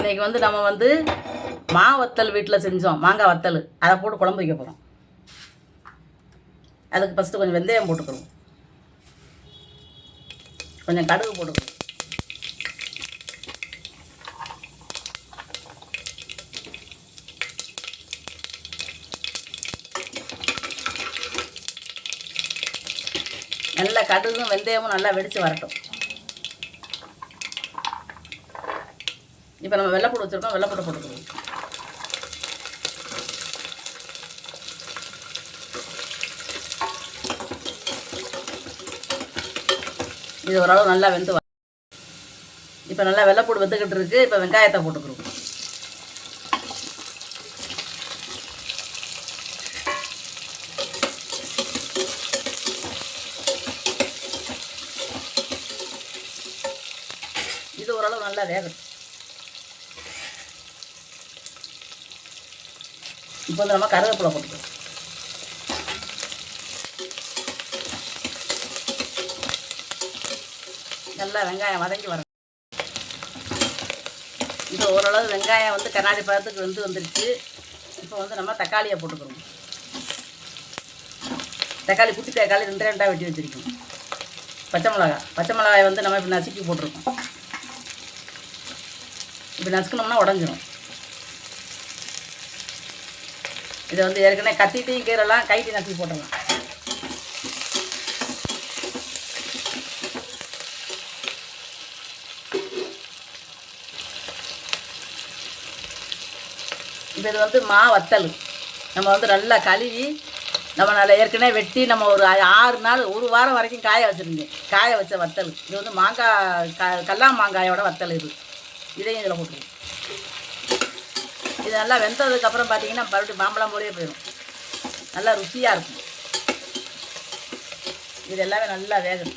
இன்றைக்கி வந்து நம்ம வந்து மா வத்தல் வீட்டில் செஞ்சோம். மாங்காய் வத்தல். அதை போட்டு குழம்பு வைக்க போகிறோம் அதுக்கு ஃபஸ்ட்டு கொஞ்சம் வெந்தயம் போட்டுக்கிறோம் கொஞ்சம் கடுகு போட்டுக்கிறோம் நல்லா கடுகும் வெந்தயமும் நல்லா வெடித்து வரட்டும். இப்போ நம்ம வெள்ளைப்பூடு வச்சுருக்கோம் வெள்ளைப்பூடு போட்டுக்கிறோம் இது ஓரளவு நல்லா வெந்து வர இப்போ நல்லா வெள்ளைப்பூடு வெந்துக்கிட்டு இருக்கு. இப்போ வெங்காயத்தை போட்டுக்கிறோம். இது ஓரளவு நல்லா வேகட்டும். இப்போ வந்து நம்ம கருவேப்பிலை போட்டுக்கலாம். நல்லா வெங்காயம் வதங்கி வரணும் இப்போ ஓரளவு வெங்காயம் வந்து கண்ணாடி பழத்துக்கு வந்து வந்துருச்சு. இப்போ வந்து நம்ம தக்காளியை போட்டுக்கிறோம். தக்காளி குட்டி தக்காளி ரெண்டு ரெண்டாக வெட்டி வச்சுருக்கோம். பச்சை மிளகாய் பச்சை மிளகாயை வந்து நம்ம இப்படி நசுக்கி போட்டிருக்கோம். இப்படி நசுக்கணும்னா உடஞ்சிரும். இதை வந்து ஏற்கனவே கத்திட்டையும் கீரலாம் கைட்டி நசுக்கி போட்டுடலாம். இப்போ இது வந்து மா வத்தல். நம்ம வந்து நல்லா கழுவி நம்ம நல்லா ஏற்கனவே வெட்டி நம்ம ஒரு ஆறு நாள் ஒரு வாரம் வரைக்கும் காய வச்சுருந்தேன். காய வச்ச வத்தல். இது வந்து மாங்காய் க கல்லா மாங்காயோட வத்தல் இது. இதையும் இதில் போட்டுருவோம். இது நல்லா வெந்ததுக்கப்புறம் பார்த்தீங்கன்னா மறுபடியும் மாம்பழம் போலயே போயிடும் நல்லா ருசியாக இருக்கும். இது எல்லாமே நல்லா வேகணும்.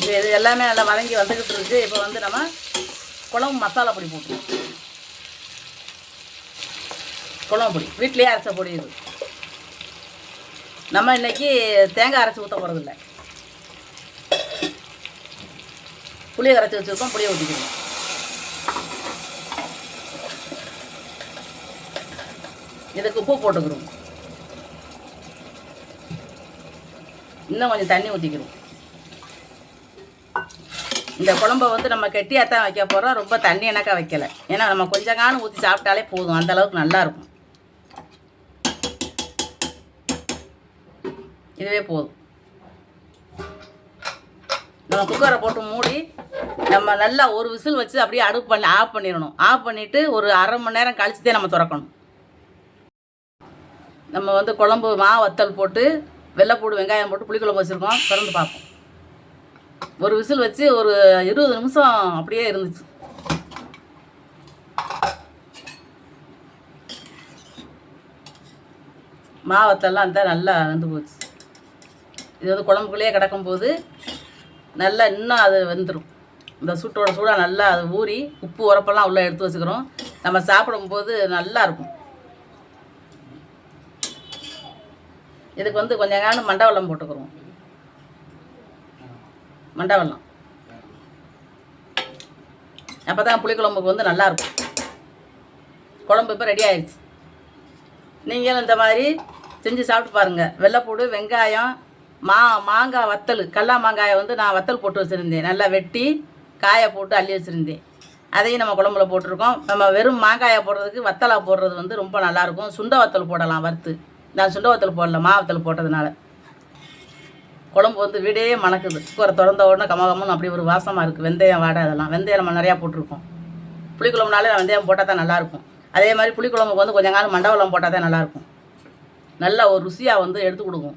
இது இது எல்லாமே நல்லா வதங்கி வந்துக்கிட்டு இருக்கு. இப்போ வந்து நம்ம குழம்பு மசாலா பொடி போட்டுருவோம் குழம்பு பொடி. வீட்லேயே அரைச்ச பொடி இது. நம்ம இன்னைக்கு தேங்காய் அரைச்சி ஊற்ற போகிறதில்லை புளியை கரைச்சி வச்சுருக்கோம் புளியை ஊற்றிக்கணும் இதுக்கு உப்பு போட்டுக்கிறோம் இன்னும் கொஞ்சம் தண்ணி ஊற்றிக்கிறோம் இந்த குழம்ப வந்து நம்ம கெட்டியாக தான் வைக்க போகிறோம் ரொம்ப தண்ணி எனக்கா வைக்கலை. ஏன்னா நம்ம கொஞ்சம் காணும் ஊற்றி சாப்பிட்டாலே போதும். அந்த அளவுக்கு நல்லாயிருக்கும் இதுவே போதும். நம்ம குக்கரை போட்டு மூடி நம்ம நல்லா ஒரு விசில் வச்சு அப்படியே அடுப்பு பண்ணி ஆஃப் பண்ணிடணும். ஆஃப் பண்ணிவிட்டு ஒரு அரை மணி நேரம் கழிச்சு தான் நம்ம திறக்கணும். நம்ம வந்து குழம்பு மா வத்தல் போட்டு வெள்ளைப்பூடு வெங்காயம் போட்டு புளிக்குழம்பு வச்சுருக்கோம். திறந்து பார்ப்போம். ஒரு விசில் வச்சு ஒரு இருபது நிமிஷம் அப்படியே இருந்துச்சு. மாவத்தெல்லாம் இருந்தால் நல்லா வெந்து போச்சு. இது வந்து குழம்புக்குள்ளேயே கிடக்கும்போது நல்லா இன்னும் அது வெந்துடும் இந்த சூட்டோட சூடாக நல்லா அது ஊறி உப்பு உரப்பெல்லாம் உள்ளே எடுத்து வச்சுக்கிறோம். நம்ம சாப்பிடும்போது நல்லா இருக்கும் இதுக்கு வந்து கொஞ்சம் காலம் மண்டவெல்லம் போட்டுக்கிறோம். மண்டவெல்லம் அப்போ தான் புளிக்குழம்புக்கு வந்து நல்லாயிருக்கும். குழம்பு இப்போ ரெடி ஆயிடுச்சு நீங்களும் இந்த மாதிரி செஞ்சு சாப்பிட்டு பாருங்கள் வெள்ளைப்பூடு வெங்காயம் மா மாங்காய் வத்தல் கடலா மாங்காயை வந்து நான் வத்தல் போட்டு வச்சுருந்தேன். நல்லா வெட்டி காயை போட்டு அள்ளி வச்சுருந்தேன். அதையும் நம்ம குழம்புல போட்டிருக்கோம். நம்ம வெறும் மாங்காயை போடுறதுக்கு வத்தலா போடுறது வந்து ரொம்ப நல்லாயிருக்கும். சுண்ட வத்தல் போடலாம் வறுத்து. நான் சுண்ட வத்தல் போடல மா வத்தல் போட்டதுனால. குழம்பு வந்து வீடே மணக்குது. குக்கரை திறந்த உடனே கமகமன்னு அப்படி ஒரு வாசமாக இருக்குது வெந்தயம் வாடை அதெல்லாம். வெந்தயம் நம்ம நிறையா போட்டிருக்கோம். புளிக்குழம்புனாலே வெந்தயம் போட்டால் தான் நல்லாயிருக்கும். அதே மாதிரி புளிக்குழம்புக்கு வந்து கொஞ்சம் காலம் மண்டபலம் போட்டால் தான் நல்லாயிருக்கும். நல்ல ஒரு ருசியாக வந்து எடுத்து கொடுக்கும்.